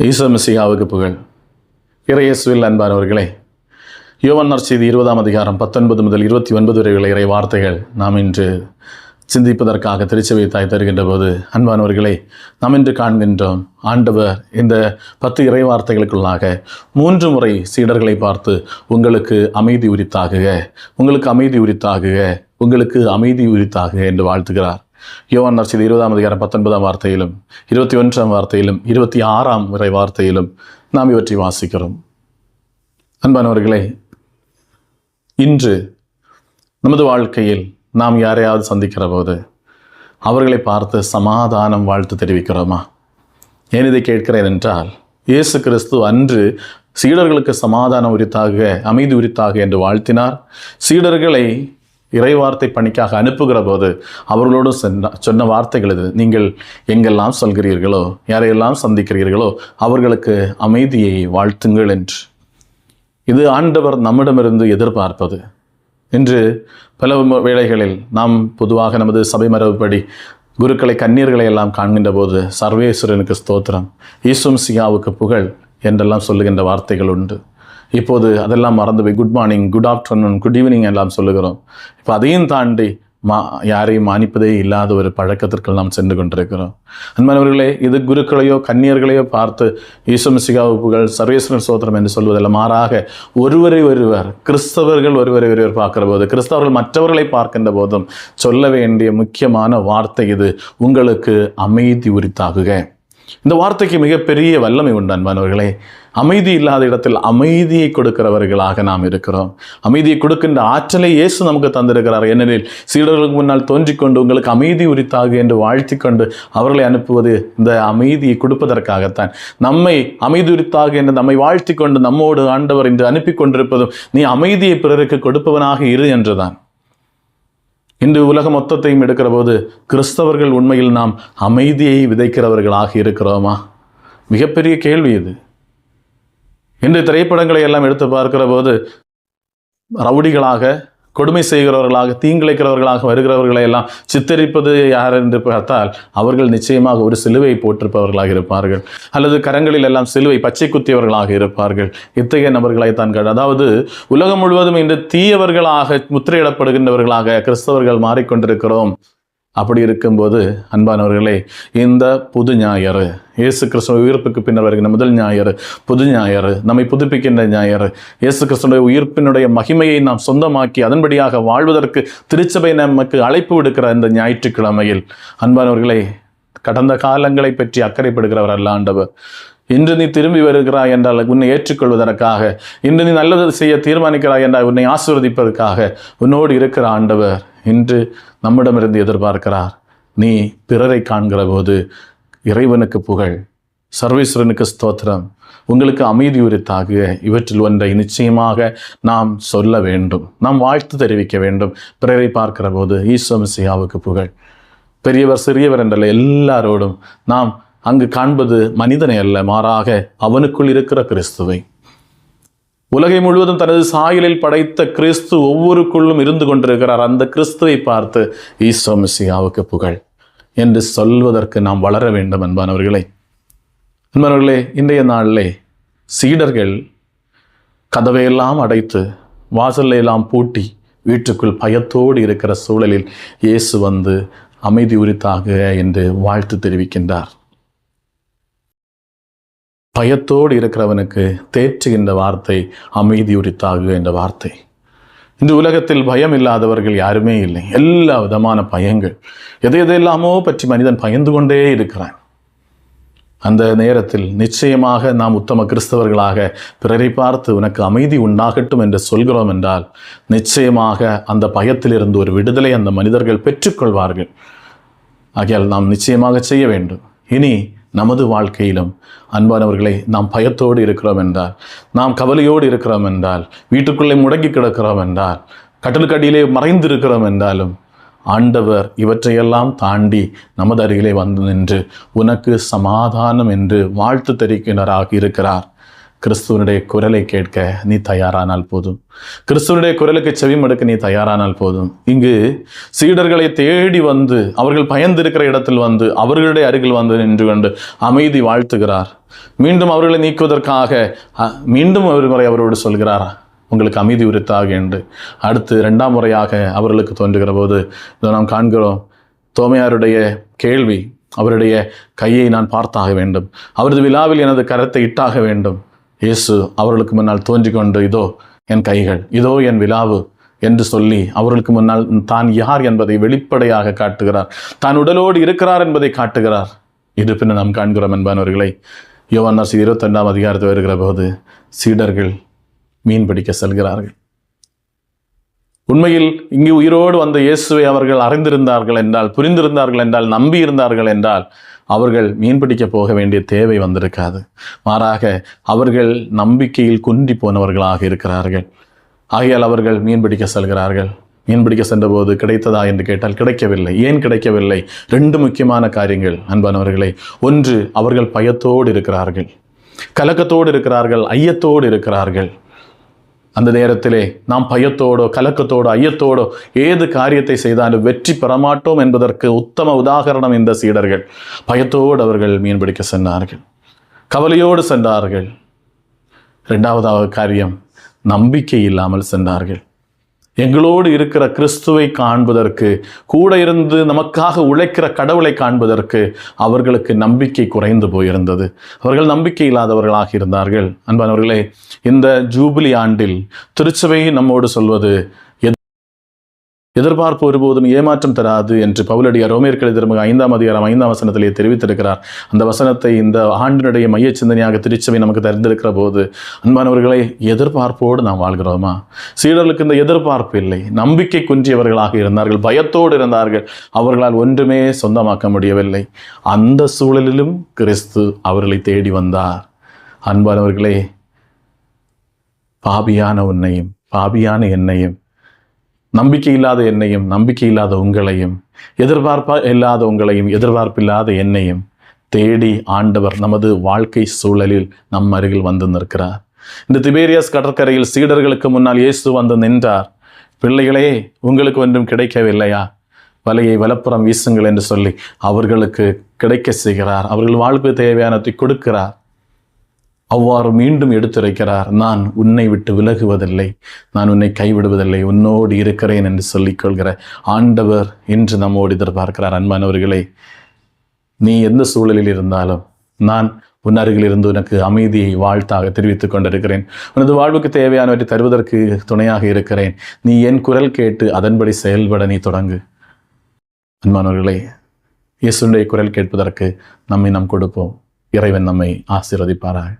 ஈசமிசியாவுக்கு புகழ். இறையேசுவில் அன்பானவர்களே யோவன் செய்தி இருபதாம் அதிகாரம் பத்தொன்பது முதல் இருபத்தி ஒன்பது வரை உள்ள இறை வார்த்தைகள் நாம் இன்று சிந்திப்பதற்காக திருச்சபை தாய் தருகின்ற போது அன்பானவர்களே நாம் இன்று காண்கின்றோம் ஆண்டவர் இந்த பத்து இறை வார்த்தைகளுக்குள்ளாக மூன்று முறை சீடர்களை பார்த்து உங்களுக்கு அமைதி உரித்தாகுக உங்களுக்கு அமைதி உரித்தாகுக உங்களுக்கு அமைதி உரித்தாகுக என்று வாழ்த்துகிறார். யோவான் நர்சிது இருபதாம் அதிகாரம் பத்தொன்பதாம் வார்த்தையிலும் இருபத்தி ஒன்றாம் வார்த்தையிலும் இருபத்தி ஆறாம் முறை வார்த்தையிலும் நாம் இவற்றை வாசிக்கிறோம். அன்பானவர்களே இன்று நமது வாழ்க்கையில் நாம் யாரையாவது சந்திக்கிற போது அவர்களை பார்த்து சமாதானம் வாழ்த்து தெரிவிக்கிறோமா? ஏன் இதை கேட்கிறேன் என்றால் இயேசு கிறிஸ்து அன்று சீடர்களுக்கு சமாதானம் உரித்தாக அமைதி உரித்தாக என்று வாழ்த்தினார். சீடர்களை இறைவார்த்தை பணிக்காக அனுப்புகிற போது அவர்களோடு சென்ற சொன்ன வார்த்தைகள் இது. நீங்கள் எங்கெல்லாம் சொல்கிறீர்களோ யாரையெல்லாம் சந்திக்கிறீர்களோ அவர்களுக்கு அமைதியை வாழ்த்துங்கள் என்று. இது ஆண்டவர் நம்மிடமிருந்து எதிர்பார்ப்பது. இன்று பல வேளைகளில் நாம் பொதுவாக நமது சபை மரபுப்படி குருக்களை கண்ணீர்களை எல்லாம் காண்கின்ற போது சர்வேஸ்வரனுக்கு ஸ்தோத்திரம் ஈசும் சியாவுக்கு புகழ் என்றெல்லாம் சொல்லுகின்ற வார்த்தைகள் உண்டு. இப்போது அதெல்லாம் மறந்து போய் good morning good afternoon good evening எல்லாம் சொல்லுகிறோம். இப்போ அதையும் தாண்டி மா யாரையும் மானிப்பதே இல்லாத ஒரு பழக்கத்திற்குள் நாம் சென்று கொண்டிருக்கிறோம். அன்பானவர்களே இது குருக்களையோ கன்னியர்களையோ பார்த்து ஈஸ்வமிசிகாவு புகழ் சர்வேஸ்வரன் சோத்திரம் என்று சொல்வதில் மாறாக ஒருவரை ஒருவர் கிறிஸ்தவர்கள் ஒருவரை ஒருவர் பார்க்கிற போது கிறிஸ்தவர்கள் மற்றவர்களை பார்க்கின்ற போதும் சொல்ல வேண்டிய முக்கியமான வார்த்தை இது. உங்களுக்கு அமைதி உரித்தாகுக. இந்த வார்த்தைக்கு மிகப்பெரிய வல்லமை உண்டு அன்பானவர்களே அமைதி இல்லாத இடத்தில் அமைதியை கொடுக்கிறவர்களாக நாம் இருக்கிறோம். அமைதியை கொடுக்கின்ற ஆற்றலை இயேசு நமக்கு தந்திருக்கிறார். ஏனெனில் சீடர்களுக்கு முன்னால் தோன்றிக்கொண்டு உங்களுக்கு அமைதி உரித்தாக என்று வாழ்த்தி கொண்டு அவர்களை அனுப்புவது இந்த அமைதியை கொடுப்பதற்காகத்தான். நம்மை அமைதி உரித்தாக என்று நம்மை வாழ்த்திக் கொண்டு நம்மோடு ஆண்டவர் இன்று அனுப்பி கொண்டிருப்பதும் நீ அமைதியை பிறருக்கு கொடுப்பவனாக இரு என்றுதான். இன்று உலக மொத்தத்தையும் எடுக்கிற போது கிறிஸ்தவர்கள் உண்மையில் நாம் அமைதியை விதைக்கிறவர்களாக இருக்கிறோமா? மிகப்பெரிய கேள்வி இது. இன்று திரைப்படங்களை எல்லாம் எடுத்து பார்க்கிற போது ரவுடிகளாக கொடுமை செய்கிறவர்களாக தீங்கிழைக்கிறவர்களாக வருகிறவர்களை எல்லாம் சித்தரிப்பது யார் என்று பார்த்தால் அவர்கள் நிச்சயமாக ஒரு சிலுவை போட்டிருப்பவர்களாக இருப்பார்கள். அல்லது கரங்களில் எல்லாம் சிலுவை பச்சை குத்தியவர்களாக இருப்பார்கள். இத்தகைய நபர்களை தான் அதாவது உலகம் முழுவதும் இன்று தீயவர்களாக முத்திரையிடப்படுகின்றவர்களாக கிறிஸ்தவர்கள் மாறிக்கொண்டிருக்கிறோம். அப்படி இருக்கும்போது அன்பானவர்களே இந்த புது ஞாயிறு இயேசு கிறிஸ்துவ உயிர்ப்புக்கு பின்னர் வருகின்ற முதல் ஞாயிறு புது ஞாயிறு நம்மை புதுப்பிக்கின்ற ஞாயிறு இயேசு கிறிஸ்துடைய உயிர்ப்பினுடைய மகிமையை நாம் சொந்தமாக்கி அதன்படியாக வாழ்வதற்கு திருச்சபை நமக்கு அழைப்பு விடுக்கிற இந்த ஞாயிற்றுக்கிழமையில் அன்பானவர்களே கடந்த காலங்களை பற்றி அக்கறைப்படுகிறவர் அல்ல ஆண்டவர். இன்று நீ திரும்பி வருகிறாய் என்றால் உன்னை ஏற்றுக்கொள்வதற்காக இன்று நீ நல்லது செய்ய தீர்மானிக்கிறாய் என்றால் உன்னை ஆசீர்வதிப்பதற்காக உன்னோடு இருக்கிற ஆண்டவர். இன்று நம்மிடமிருந்து எதிர்பார்க்கிறார். நீ பிறரை காண்கிற போது இறைவனுக்கு புகழ் சர்வேஸ்வரனுக்கு ஸ்தோத்திரம் உங்களுக்கு அமைதி உரித்தாக. இவற்றில் ஒன்றை நிச்சயமாக நாம் சொல்ல வேண்டும். நாம் வாழ்த்து தெரிவிக்க வேண்டும். பிறரை பார்க்கிற போது ஈஸ்வமசியாவுக்கு புகழ். பெரியவர் சிறியவர் என்றல்ல எல்லாரோடும் நாம் அங்கு காண்பது மனிதனை அல்ல மாறாக அவனுக்குள் இருக்கிற கிறிஸ்துவை. உலகை முழுவதும் தனது சாயலில் படைத்த கிறிஸ்து ஒவ்வொருக்குள்ளும் இருந்து கொண்டிருக்கிறார். அந்த கிறிஸ்துவை பார்த்து ஈசோ மிசியாவுக்கு புகழ் என்று சொல்வதற்கு நாம் வளர வேண்டும் அன்பானவர்களே. அன்பானவர்களே இன்றைய நாளிலே சீடர்கள் கதவையெல்லாம் அடைத்து வாசலை எல்லாம் பூட்டி வீட்டுக்குள் பயத்தோடு இருக்கிற சூழலில் இயேசு வந்து அமைதி உரித்தாக என்று வாழ்த்து தெரிவிக்கின்றார். பயத்தோடு இருக்கிறவனுக்கு தேற்றுகின்ற வார்த்தை அமைதி என்ற வார்த்தை. இந்த உலகத்தில் பயம் இல்லாதவர்கள் யாருமே இல்லை. எல்லா விதமான பயங்கள். எதை எதையெல்லாமோ பற்றி மனிதன் பயந்து கொண்டே இருக்கிறான். அந்த நேரத்தில் நிச்சயமாக நாம் உத்தம கிறிஸ்தவர்களாக பிறரை பார்த்து உனக்கு அமைதி உண்டாகட்டும் என்று சொல்கிறோம் என்றால் நிச்சயமாக அந்த பயத்திலிருந்து ஒரு விடுதலை அந்த மனிதர்கள் பெற்றுக்கொள்வார்கள். ஆகையால் நாம் நிச்சயமாக செய்ய வேண்டும். இனி நமது வாழ்க்கையிலும் அன்பானவர்களை நாம் பயத்தோடு இருக்கிறோம் என்றால் நாம் கவலையோடு இருக்கிறோம் என்றால் வீட்டுக்குள்ளே முடங்கி கிடக்கிறோம் என்றால் கட்டலுக்கடியிலே மறைந்து இருக்கிறோம் என்றாலும் ஆண்டவர் இவற்றையெல்லாம் தாண்டி நமது அருகிலே வந்து நின்று உனக்கு சமாதானம் என்று வாழ்த்து தெரிவிக்கிறவராக இருக்கிறார். கிறிஸ்துவனுடைய குரலை கேட்க நீ தயாரானால் போதும். கிறிஸ்துவனுடைய குரலுக்கு செவிம் எடுக்க நீ தயாரானால் போதும். இங்கு சீடர்களை தேடி வந்து அவர்கள் பயந்திருக்கிற இடத்தில் வந்து அவர்களுடைய அருகில் வந்து நின்று கொண்டு அமைதி வாழ்த்துகிறார். மீண்டும் அவர்களை நீக்குவதற்காக மீண்டும் ஒரு முறை அவரோடு சொல்கிறார்? உங்களுக்கு அமைதி உரித்தாக என்று. அடுத்து இரண்டாம் முறையாக அவர்களுக்கு தோன்றுகிற போது இதை நாம் காண்கிறோம் தோமையாருடைய கேள்வி அவருடைய கையை நான் பார்த்தாக வேண்டும். அவரது விழாவில் எனது கரத்தை இட்டாக வேண்டும். இயேசு அவர்களுக்கு முன்னால் தோன்றி கொண்டு இதோ என் கைகள் இதோ என் விழாவு என்று சொல்லி அவர்களுக்கு முன்னால் தான் யார் என்பதை வெளிப்படையாக காட்டுகிறார். தான் உடலோடு இருக்கிறார் என்பதை காட்டுகிறார். இது பின்ன நாம் காண்கிறோம் என்பானவர்களை யோவான் இருபத்தொன்றாம் அதிகாரத்தில் வருகிற போது சீடர்கள் மீன் பிடிக்க செல்கிறார்கள். உண்மையில் இங்கு உயிரோடு வந்த இயேசுவை அவர்கள் அறிந்திருந்தார்கள் என்றால் புரிந்திருந்தார்கள் என்றால் நம்பி இருந்தார்கள் என்றால் அவர்கள் மீன்பிடிக்க போக வேண்டிய தேவை வந்திருக்காது. மாறாக அவர்கள் நம்பிக்கையில் குன்றி போனவர்களாக இருக்கிறார்கள். ஆகையால் அவர்கள் மீன் பிடிக்க செல்கிறார்கள். மீன் பிடிக்க சென்றபோது கிடைத்ததா என்று கேட்டால் கிடைக்கவில்லை. ஏன் கிடைக்கவில்லை? ரெண்டு முக்கியமான காரியங்கள் அன்பானவர்களே ஒன்று அவர்கள் பயத்தோடு இருக்கிறார்கள். கலக்கத்தோடு இருக்கிறார்கள் ஐயத்தோடு இருக்கிறார்கள். அந்த நேரத்திலே நாம் பயத்தோடோ கலக்கத்தோடோ ஐயத்தோடோ ஏது காரியத்தை செய்தாலும் வெற்றி பெறமாட்டோம் என்பதற்கு உத்தம உதாகரணம் இந்த சீடர்கள். பயத்தோடு அவர்கள் மீன்பிடிக்க சென்றார்கள். கவலையோடு சென்றார்கள். இரண்டாவதாவது காரியம் நம்பிக்கை இல்லாமல் சென்றார்கள். எங்களோடு இருக்கிற கிறிஸ்துவை காண்பதற்கு கூட இருந்து நமக்காக உழைக்கிற கடவுளை காண்பதற்கு அவர்களுக்கு நம்பிக்கை குறைந்து போயிருந்தது. அவர்கள் நம்பிக்கை இல்லாதவர்களாக இருந்தார்கள். அன்பானவர்களே இந்த ஜூபிலி ஆண்டில் திருச்சபை நம்மோடு சொல்வது எதிர்பார்ப்பு ஒருபோதும் ஏமாற்றம் தராது என்று பவுலடியார் ரோமியர்கள் திரும்ப ஐந்தாம் அதிகாரம் ஐந்தாம் வசனத்திலே தெரிவித்திருக்கிறார். அந்த வசனத்தை இந்த ஆண்டினுடைய மைய சிந்தனையாக திருச்சபை நமக்கு தெரிந்திருக்கிற போது அன்பானவர்களை எதிர்பார்ப்போடு நாம் வாழ்கிறோமா? சீடர்களுக்கு இந்த எதிர்பார்ப்பு இல்லை. நம்பிக்கை குன்றியவர்களாக இருந்தார்கள் பயத்தோடு இருந்தார்கள். அவர்களால் ஒன்றுமே சொந்தமாக்க முடியவில்லை. அந்த சூழலிலும் கிறிஸ்து அவர்களை தேடி வந்தார். அன்பானவர்களே பாபியான உன்னையும் பாபியான என்னையும் நம்பிக்கை இல்லாத என்னையும் நம்பிக்கை இல்லாத உங்களையும் எதிர்பார்ப்பா இல்லாத உங்களையும் எதிர்பார்ப்பில்லாத என்னையும் தேடி ஆண்டவர் நமது வாழ்க்கை சூழலில் நம் அருகில் வந்து நிற்கிறார். இந்த திபேரியஸ் கடற்கரையில் சீடர்களுக்கு முன்னால் இயேசு வந்து நின்றார். பிள்ளைகளே உங்களுக்கு ஒன்றும் கிடைக்கவில்லையா? வலையை வலப்புறம் வீசுங்கள் என்று சொல்லி அவர்களுக்கு கிடைக்க செய்கிறார். அவர்கள் வாழ்க்கை தேவையானத்தை கொடுக்கிறார். அவ்வாறு மீண்டும் எடுத்துரைக்கிறார் நான் உன்னை விட்டு விலகுவதில்லை. நான் உன்னை கைவிடுவதில்லை. உன்னோடு இருக்கிறேன் என்று சொல்லிக்கொள்கிற ஆண்டவர் இன்று நம்மோடு எதிர்பார்க்கிறார். அன்பானவர்களே நீ எந்த சூழலில் இருந்தாலும் நான் உன் அருகில் இருந்து உனக்கு அமைதியை வாழ்த்தாக தெரிவித்துக் கொண்டிருக்கிறேன். உனது வாழ்வுக்கு தேவையானவற்றை தருவதற்கு துணையாக இருக்கிறேன். நீ என் குரல் கேட்டு அதன்படி செயல்பட நீ தொடங்கு. அன்பானவர்களே இயேசுடைய குரல் கேட்பதற்கு நம்மை நாம் கொடுப்போம். இறைவன் நம்மை ஆசீர்வதிப்பாராக.